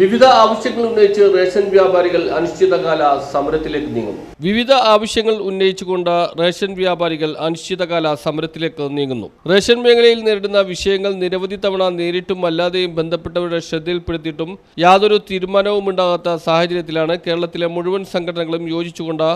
വിവിധ ആവശ്യങ്ങൾ ഉന്നയിച്ച് റേഷൻ വ്യാപാരികൾ അനിശ്ചിതകാല സമരത്തിലേക്ക് നീങ്ങുന്നു. വിവിധ ആവശ്യങ്ങൾ ഉന്നയിച്ചുകൊണ്ട് റേഷൻ വ്യാപാരികൾ അനിശ്ചിതകാല സമരത്തിലേക്ക് നീങ്ങുന്നു. റേഷൻ മേഖലയിൽ നേരിടുന്ന വിഷയങ്ങൾ നിരവധി തവണ നേരിട്ടും അല്ലാതെയും ബന്ധപ്പെട്ടവരുടെ ശ്രദ്ധയിൽപ്പെടുത്തിയിട്ടും യാതൊരു തീരുമാനവും ഉണ്ടാകാത്ത സാഹചര്യത്തിലാണ് കേരളത്തിലെ മുഴുവൻ സംഘടനകളും യോജിച്ചുകൊണ്ട്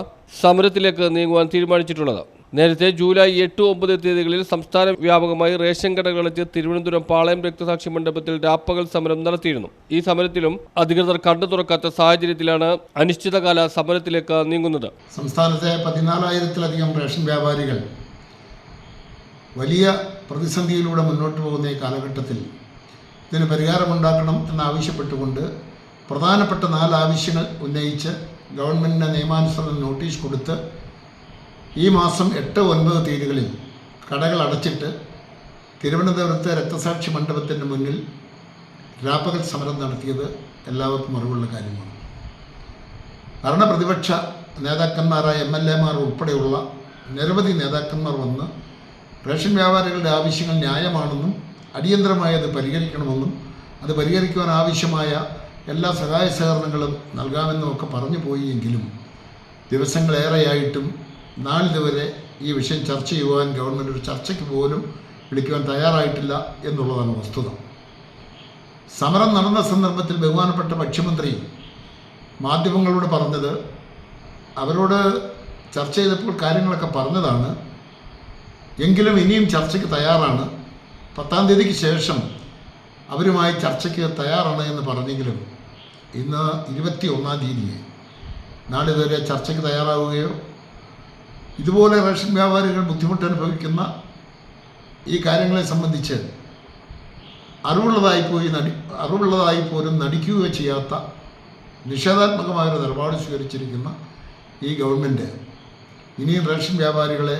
സമരത്തിലേക്ക് നീങ്ങുവാൻ തീരുമാനിച്ചിട്ടുള്ളത്. നേരത്തെ ജൂലൈ എട്ട് ഒമ്പത് തീയതികളിൽ സംസ്ഥാന വ്യാപകമായി റേഷൻ കടകളെത്തി തിരുവനന്തപുരം പാളയം രക്തസാക്ഷി മണ്ഡപത്തിൽ രാപ്പകൽ സമരം നടത്തിയിരുന്നു. ഈ സമരത്തിലും അധികൃതർ കണ്ടു തുറക്കാത്ത സാഹചര്യത്തിലാണ് അനിശ്ചിതകാല സമരത്തിലേക്ക് നീങ്ങുന്നത്. സംസ്ഥാനത്തെ പതിനാലായിരത്തിലധികം റേഷൻ വ്യാപാരികൾ വലിയ പ്രതിസന്ധിയിലൂടെ മുന്നോട്ട് പോകുന്ന ഈ കാലഘട്ടത്തിൽ ഇതിന് പരിഹാരമുണ്ടാക്കണം എന്നാവശ്യപ്പെട്ടുകൊണ്ട് പ്രധാനപ്പെട്ട നാല് ആവശ്യങ്ങൾ ഉന്നയിച്ച് ഗവൺമെന്റിന്റെ നിയമാനുസൃതം നോട്ടീസ് കൊടുത്ത് ഈ മാസം എട്ട് ഒൻപത് തീയതികളിൽ കടകൾ അടച്ചിട്ട് തിരുവനന്തപുരത്തെ രക്തസാക്ഷി മണ്ഡപത്തിന് മുന്നിൽ രാപ്പകൽ സമരം നടത്തിയത് എല്ലാവർക്കും അറിവുള്ള കാര്യമാണ്. ഭരണപ്രതിപക്ഷ നേതാക്കന്മാരായ എം എൽ എമാർ ഉൾപ്പെടെയുള്ള നിരവധി നേതാക്കന്മാർ വന്ന് റേഷൻ വ്യാപാരികളുടെ ആവശ്യങ്ങൾ ന്യായമാണെന്നും അടിയന്തരമായി അത് പരിഹരിക്കണമെന്നും അത് പരിഹരിക്കുവാൻ ആവശ്യമായ എല്ലാ സഹായ സഹകരണങ്ങളും നൽകാമെന്നും ഒക്കെ പറഞ്ഞു പോയി എങ്കിലും ദിവസങ്ങളേറെയായിട്ടും നാളിതുവരെ ഈ വിഷയം ചർച്ച ചെയ്യുവാൻ ഗവൺമെന്റ് ഒരു ചർച്ചയ്ക്ക് പോലും വിളിക്കുവാൻ തയ്യാറായിട്ടില്ല എന്നുള്ളതാണ് വസ്തുത. സമരം നടന്ന സന്ദർഭത്തിൽ ബഹുമാനപ്പെട്ട ഭക്ഷ്യമന്ത്രി മാധ്യമങ്ങളോട് പറഞ്ഞത് അവരോട് ചർച്ച ചെയ്തപ്പോൾ കാര്യങ്ങളൊക്കെ പറഞ്ഞതാണ്. എങ്കിലും ഇനിയും ചർച്ചയ്ക്ക് തയ്യാറാണ്. പത്താം തീയതിക്ക് ശേഷം അവരുമായി ചർച്ചയ്ക്ക് തയ്യാറാണ് എന്ന് പറഞ്ഞെങ്കിലും ഇന്ന് ഇരുപത്തി ഒന്നാം തീയതിയെ നാളിതുവരെ ചർച്ചയ്ക്ക് തയ്യാറാവുകയോ ഇതുപോലെ റേഷൻ വ്യാപാരികൾ ബുദ്ധിമുട്ട് അനുഭവിക്കുന്ന ഈ കാര്യങ്ങളെ സംബന്ധിച്ച് അറിവുള്ളതായി പോയി നടി അറിവുള്ളതായി പോലും നടിക്കുകയോ ചെയ്യാത്ത നിഷേധാത്മകമായൊരു നിലപാട് സ്വീകരിച്ചിരിക്കുന്ന ഈ ഗവൺമെന്റ് ഇനിയും റേഷൻ വ്യാപാരികളെ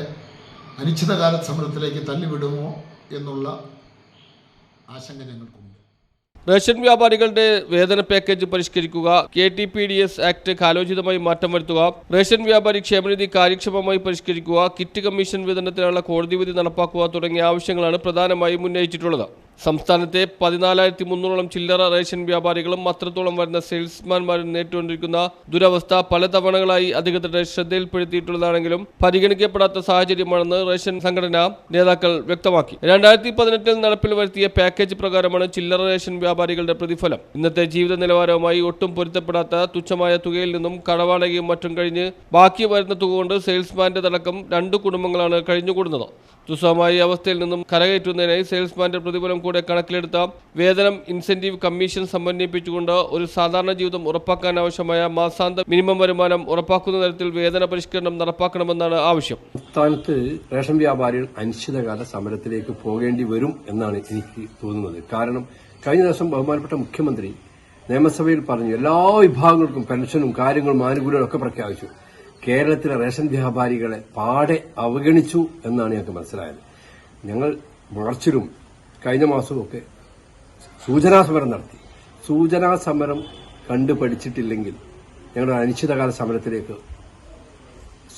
അനിശ്ചിതകാല സമരത്തിലേക്ക് തള്ളിവിടുമോ എന്നുള്ള ആശങ്ക ഞങ്ങൾക്കുണ്ട്. റേഷൻ വ്യാപാരികളുടെ വേതന package പരിഷ്കരിക്കുക K T P D S act കാലോചിതമായി മാറ്റം വരുത്തുക റേഷൻ വ്യാപാരി ക്ഷേമനിധി കാര്യക്ഷമമായി പരിഷ്കരിക്കുക കിറ്റ് കമ്മീഷൻ വിതരണത്തിനുള്ള കോടതി വിധി നടപ്പാക്കുക തുടങ്ങിയ ആവശ്യങ്ങളാണ് പ്രധാനമായും ഉന്നയിച്ചിട്ടുള്ളത്. സംസ്ഥാനത്തെ പതിനാലായിരത്തി മുന്നൂറോളം ചില്ലറ റേഷൻ വ്യാപാരികളും അത്രത്തോളം വരുന്ന സെയിൽസ്മാൻമാരും നേരിട്ടുകൊണ്ടിരിക്കുന്ന ദുരവസ്ഥ പലതവണകളായി അധികൃതരുടെ ശ്രദ്ധയിൽപ്പെടുത്തിയിട്ടുള്ളതാണെങ്കിലും പരിഗണിക്കപ്പെടാത്ത സാഹചര്യമാണെന്ന് റേഷൻ സംഘടന നേതാക്കൾ വ്യക്തമാക്കി. രണ്ടായിരത്തി പതിനെട്ടിൽ നടപ്പിൽ വരുത്തിയ പാക്കേജ് പ്രകാരമാണ് ചില്ലറ റേഷൻ വ്യാപാരികളുടെ പ്രതിഫലം. ഇന്നത്തെ ജീവിത നിലവാരവുമായി ഒട്ടും പൊരുത്തപ്പെടാത്ത തുച്ഛമായ തുകയിൽ നിന്നും കടവാടകയും മറ്റും കഴിഞ്ഞ് ബാക്കി വരുന്ന തുക കൊണ്ട് സെയിൽസ്മാന്റെ തടക്കം രണ്ട് കുടുംബങ്ങളാണ് കഴിഞ്ഞുകൂടുന്നത്. തുസ്സമായ അവസ്ഥയിൽ നിന്നും കരകയറ്റുന്നതിനായി സെയിൽസ്മാന്റെ പ്രതിഫലം കൂടെ കണക്കിലെടുത്ത വേതനം ഇൻസെന്റീവ് കമ്മീഷൻ സമന്വയിപ്പിച്ചുകൊണ്ട് ഒരു സാധാരണ ജീവിതം ഉറപ്പാക്കാൻ ആവശ്യമായ മാസാന്ത മിനിമം വരുമാനം ഉറപ്പാക്കുന്ന തരത്തിൽ വേതന പരിഷ്കരണം നടപ്പാക്കണമെന്നാണ് ആവശ്യം. സംസ്ഥാനത്ത് റേഷൻ വ്യാപാരികൾ അനിശ്ചിതകാല സമരത്തിലേക്ക് പോകേണ്ടി വരും എന്നാണ് എനിക്ക് തോന്നുന്നത്. കാരണം കഴിഞ്ഞ ദിവസം ബഹുമാനപ്പെട്ട മുഖ്യമന്ത്രി നിയമസഭയിൽ പറഞ്ഞു എല്ലാ വിഭാഗങ്ങൾക്കും പെൻഷനും കാര്യങ്ങളും ആനുകൂല്യങ്ങളൊക്കെ പ്രഖ്യാപിച്ചു. കേരളത്തിലെ റേഷൻ വ്യാപാരികളെ പാടെ അവഗണിച്ചു എന്നാണ് ഞങ്ങൾക്ക് മനസ്സിലായത്. ഞങ്ങൾ മാർച്ചിലും കഴിഞ്ഞ മാസവും ഒക്കെ സൂചനാ സമരം നടത്തി. സൂചനാ സമരം കണ്ടു പഠിച്ചിട്ടില്ലെങ്കിൽ ഞങ്ങളുടെ അനിശ്ചിതകാല സമരത്തിലേക്ക്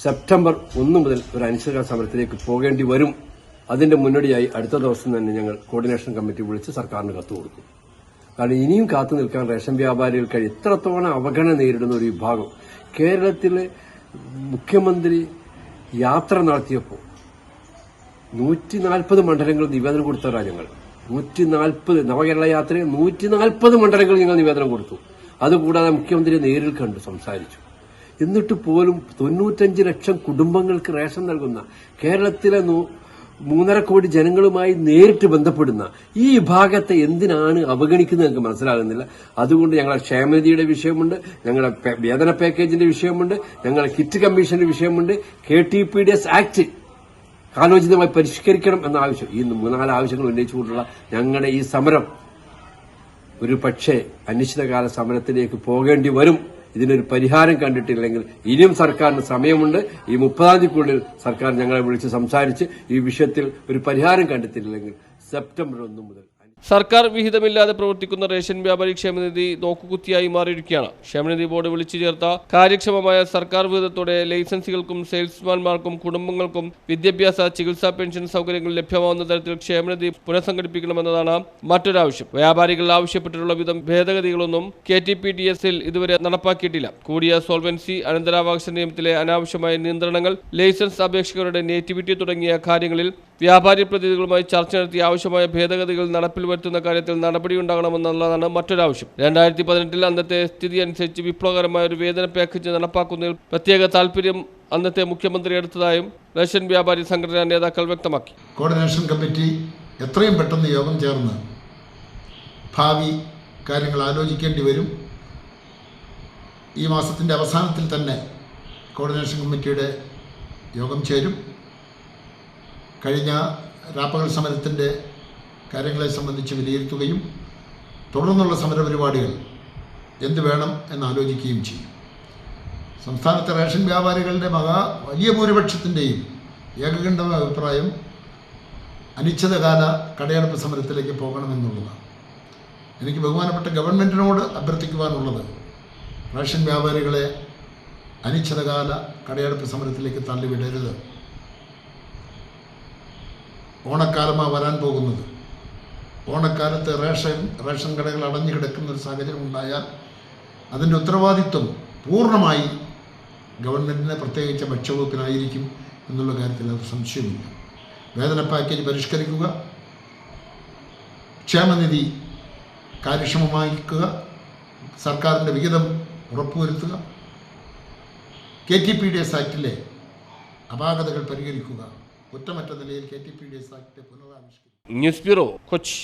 സെപ്റ്റംബർ ഒന്ന് മുതൽ ഒരു അനിശ്ചിതകാല സമരത്തിലേക്ക് പോകേണ്ടി വരും. അതിന്റെ മുന്നോടിയായി അടുത്ത ദിവസം തന്നെ ഞങ്ങൾ കോർഡിനേഷൻ കമ്മിറ്റി വിളിച്ച് സർക്കാരിന് കത്ത് കൊടുക്കും കാരണം ഇനിയും കാത്തു നിൽക്കാൻ റേഷൻ വ്യാപാരികൾക്ക് എത്രത്തോളം അവഗണന നേരിടുന്ന ഒരു വിഭാഗം. കേരളത്തിലെ മുഖ്യമന്ത്രി യാത്ര നടത്തിയപ്പോൾ നൂറ്റി നാൽപ്പത് മണ്ഡലങ്ങൾ നിവേദനം കൊടുത്ത രാജ്യങ്ങൾ നൂറ്റി നാൽപ്പത് നവകേരള യാത്രയിൽ നൂറ്റി നാൽപ്പത് മണ്ഡലങ്ങൾ ഞങ്ങൾ നിവേദനം കൊടുത്തു. അതുകൂടാതെ മുഖ്യമന്ത്രിയെ നേരിൽ കണ്ടു സംസാരിച്ചു. എന്നിട്ട് പോലും തൊണ്ണൂറ്റഞ്ച് ലക്ഷം കുടുംബങ്ങൾക്ക് റേഷൻ നൽകുന്ന കേരളത്തിലെ മൂന്നര കോടി ജനങ്ങളുമായി നേരിട്ട് ബന്ധപ്പെടുന്ന ഈ വിഭാഗത്തെ എന്തിനാണ് അവഗണിക്കുന്നത് എനിക്ക് മനസ്സിലാകുന്നില്ല. അതുകൊണ്ട് ഞങ്ങളുടെ ക്ഷേമനിധിയുടെ വിഷയമുണ്ട് ഞങ്ങളുടെ വേതന പാക്കേജിന്റെ വിഷയമുണ്ട് ഞങ്ങളുടെ കിറ്റ് കമ്മീഷന്റെ വിഷയമുണ്ട് K T P D S act കാലോചിതമായി പരിഷ്കരിക്കണം എന്ന ആവശ്യം. ഈ മൂന്നാൽ ആവശ്യങ്ങൾ ഉന്നയിച്ചുകൊണ്ടുള്ള ഞങ്ങളുടെ ഈ സമരം ഒരു പക്ഷേ അനിശ്ചിതകാല സമരത്തിലേക്ക് പോകേണ്ടി വരും. ഇതിനൊരു പരിഹാരം കണ്ടിട്ടില്ലെങ്കിൽ ഇനിയും സർക്കാരിന് സമയമുണ്ട്. ഈ മുപ്പതാം തീയതിക്കുള്ളിൽ സർക്കാർ ഞങ്ങളെ വിളിച്ച് സംസാരിച്ച് ഈ വിഷയത്തിൽ ഒരു പരിഹാരം കണ്ടെത്തിയില്ലെങ്കിൽ സെപ്റ്റംബർ ഒന്ന് മുതൽ. സർക്കാർ വിഹിതമില്ലാതെ പ്രവർത്തിക്കുന്ന റേഷൻ വ്യാപാരി ക്ഷേമനിധി നോക്കുകുത്തിയായി മാറിയിരിക്കുകയാണ്. ക്ഷേമനിധി ബോർഡ് വിളിച്ചു ചേർത്ത കാര്യക്ഷമമായ സർക്കാർ വിഹിതത്തോടെ ലൈസൻസികൾക്കും സെയിൽസ്മാൻമാർക്കും കുടുംബങ്ങൾക്കും വിദ്യാഭ്യാസ ചികിത്സാ പെൻഷൻ സൗകര്യങ്ങൾ ലഭ്യമാവുന്ന തരത്തിൽ ക്ഷേമനിധി പുനഃസംഘടിപ്പിക്കണമെന്നതാണ് മറ്റൊരാവശ്യം. വ്യാപാരികൾ ആവശ്യപ്പെട്ടിട്ടുള്ള വിധം ഭേദഗതികളൊന്നും കെ ടി പി ഡി എസിൽ ഇതുവരെ നടപ്പാക്കിയിട്ടില്ല. കൂടിയ സോൾവൻസി അനന്തരാവകാശ നിയമത്തിലെ അനാവശ്യമായ നിയന്ത്രണങ്ങൾ ലൈസൻസ് അപേക്ഷകരുടെ നേറ്റിവിറ്റി തുടങ്ങിയ കാര്യങ്ങളിൽ വ്യാപാരി പ്രതിനിധികളുമായി ചർച്ച നടത്തി ആവശ്യമായ ഭേദഗതികൾ നടപ്പിൽ വരുത്തുന്ന കാര്യത്തിൽ നടപടിയുണ്ടാകണമെന്നുള്ളതാണ് മറ്റൊരാവശ്യം. രണ്ടായിരത്തി പതിനെട്ടിൽ അന്നത്തെ സ്ഥിതി അനുസരിച്ച് വിപ്ലവകരമായ ഒരു വേതന പാക്കേജ് നടപ്പാക്കുന്നതിൽ പ്രത്യേക താൽപര്യം അന്നത്തെ മുഖ്യമന്ത്രി എടുത്തതായും റഷ്യൻ വ്യാപാരി സംഘടനാ നേതാക്കൾ വ്യക്തമാക്കി. കോർഡിനേഷൻ കമ്മിറ്റി എത്രയും പെട്ടെന്ന് യോഗം ചേർന്ന് ഭാവി കാര്യങ്ങൾ ആലോചിക്കേണ്ടി വരും. ഈ മാസത്തിന്റെ അവസാനത്തിൽ തന്നെ കോർഡിനേഷൻ കമ്മിറ്റിയുടെ യോഗം ചേരും. കഴിഞ്ഞ രാപ്പകൽ സമരത്തിന്റെ കാര്യങ്ങളെ സംബന്ധിച്ച് വിലയിരുത്തുകയും തുടർന്നുള്ള സമരപരിപാടികൾ എന്ത് വേണം എന്ന് ആലോചിക്കുകയും ചെയ്യും. സംസ്ഥാനത്തെ റേഷൻ വ്യാപാരികളുടെ മഹാ വലിയ ഭൂരിപക്ഷത്തിന്റെയും ഏകകണ്ഠമായ അഭിപ്രായം അനിശ്ചിതകാല കടയടപ്പ് സമരത്തിലേക്ക് പോകണമെന്നുള്ളതാണ്. എനിക്ക് ബഹുമാനപ്പെട്ട ഗവൺമെന്റിനോട് അഭ്യർത്ഥിക്കുവാനുള്ളത് റേഷൻ വ്യാപാരികളെ അനിശ്ചിതകാല കടയടപ്പ് സമരത്തിലേക്ക് തള്ളിവിടരുത്. ഓണക്കാലമാണ് വരാൻ പോകുന്നത്. ഓണക്കാലത്ത് റേഷൻ റേഷൻ കടകൾ അടഞ്ഞു കിടക്കുന്ന ഒരു സാഹചര്യം ഉണ്ടായാൽ അതിന്റെ ഉത്തരവാദിത്വം പൂർണമായി ഗവൺമെന്റിനെ പ്രത്യേകിച്ച് ഭക്ഷ്യവകുപ്പിനായിരിക്കും എന്നുള്ള കാര്യത്തിൽ അത് സംശയമില്ല വേതന പാക്കേജ് പരിഷ്കരിക്കുക ക്ഷേമനിധി കാര്യക്ഷമമാക്കുക സർക്കാരിന്റെ വിഹിതം ഉറപ്പുവരുത്തുക K T P D S ആക്ടിലെ അപാകതകൾ പരിഹരിക്കുക കുറ്റമറ്റ നിലയിൽ K T P D S act പുനരാവിഷ്കരിക്കും. News bureau Kochi.